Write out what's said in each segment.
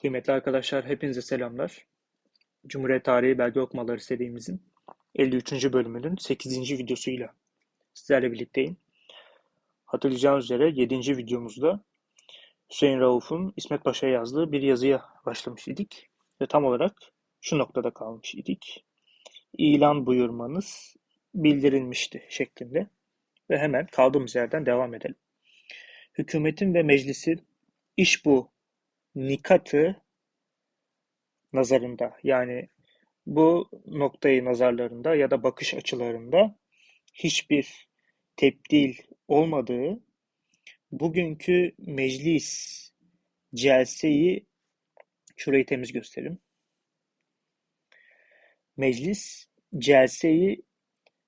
Kıymetli arkadaşlar, hepinize selamlar. Cumhuriyet Tarihi Belge Okumaları serimizin 53. bölümünün 8. videosuyla sizlerle birlikteyim. Hatırlayacağınız üzere 7. videomuzda Hüseyin Rauf'un İsmet Paşa'ya yazdığı bir yazıya başlamış idik. Ve tam olarak şu noktada kalmış idik. İlan buyurmanız bildirilmişti şeklinde. Ve hemen kaldığımız yerden devam edelim. Hükümetin ve meclisin iş bu nikatı nazarında yani bu noktayı nazarlarında ya da bakış açılarında hiçbir tebdil olmadığı bugünkü meclis celseyi şurayı temiz gösterim. Meclis celseyi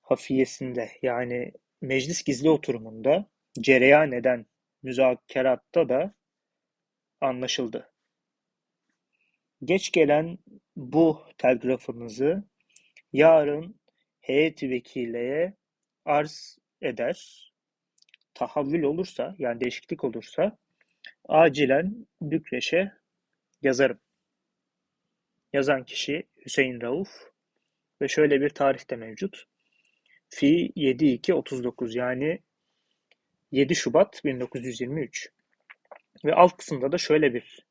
hafiyesinde yani meclis gizli oturumunda cereyan eden müzakeratta da anlaşıldı. Geç gelen bu telgrafınızı yarın heyet vekileye arz eder. Tahavvül olursa yani değişiklik olursa acilen Bükreş'e yazarım. Yazan kişi Hüseyin Rauf ve şöyle bir tarih de mevcut. Fi 7-2-39 yani 7 Şubat 1923. Ve alt kısımda da şöyle bir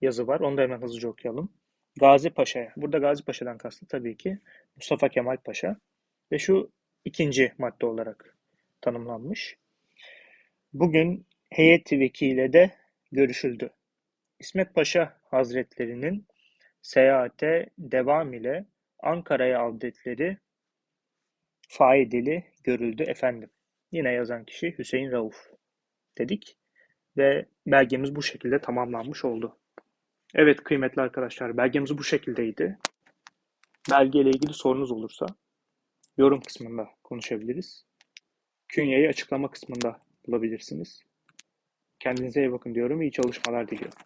yazı var. Onu da hemen hızlıca okuyalım. Gazi Paşa'ya. Burada Gazi Paşa'dan kastı tabii ki Mustafa Kemal Paşa. Ve şu ikinci madde olarak tanımlanmış. Bugün heyet vekile de görüşüldü. İsmet Paşa Hazretlerinin seyahate devam ile Ankara'ya adetleri faideli görüldü efendim. Yine yazan kişi Hüseyin Rauf dedik ve belgemiz bu şekilde tamamlanmış oldu. Evet kıymetli arkadaşlar belgemiz bu şekildeydi. Belge ile ilgili sorunuz olursa yorum kısmında konuşabiliriz. Künyeyi açıklama kısmında bulabilirsiniz. Kendinize iyi bakın diyorum. İyi çalışmalar diliyorum.